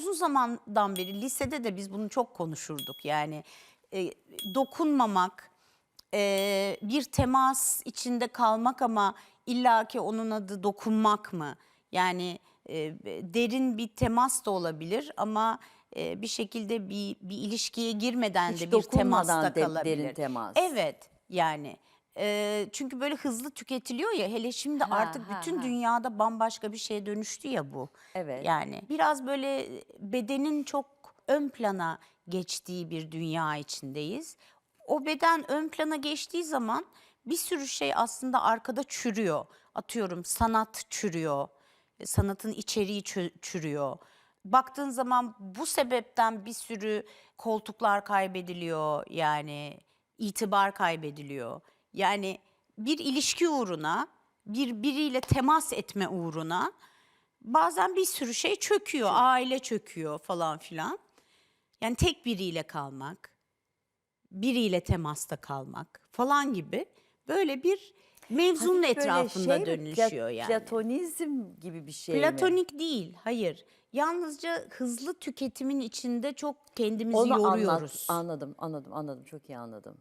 uzun zamandan beri lisede de biz bunu çok konuşurduk. Yani e, dokunmamak, e, bir temas içinde kalmak ama illaki onun adı dokunmak mı? Yani e, derin bir temas da olabilir ama e, bir şekilde bir, bir ilişkiye girmeden Hiç de bir temasta de- kalabilir. derin temas. Evet yani. E, çünkü böyle hızlı tüketiliyor ya hele şimdi Ha, artık ha, bütün ha. dünyada bambaşka bir şeye dönüştü ya bu. Evet. Yani biraz böyle bedenin çok ön plana geçtiği bir dünya içindeyiz. O beden ön plana geçtiği zaman bir sürü şey aslında arkada çürüyor. Atıyorum sanat çürüyor, sanatın içeriği çö- çürüyor. Baktığın zaman bu sebepten bir sürü koltuklar kaybediliyor yani itibar kaybediliyor. Yani bir ilişki uğruna, bir biriyle temas etme uğruna bazen bir sürü şey çöküyor, aile çöküyor falan filan. Yani tek biriyle kalmak, biriyle temasta kalmak falan gibi böyle bir mevzunun böyle etrafında şey mi, dönüşüyor pla- yani. Platonizm gibi bir şey mi? Platonik değil, hayır. Yalnızca hızlı tüketimin içinde çok kendimizi Onu anlat- yoruyoruz. anladım, anladım, anladım. Çok iyi anladım.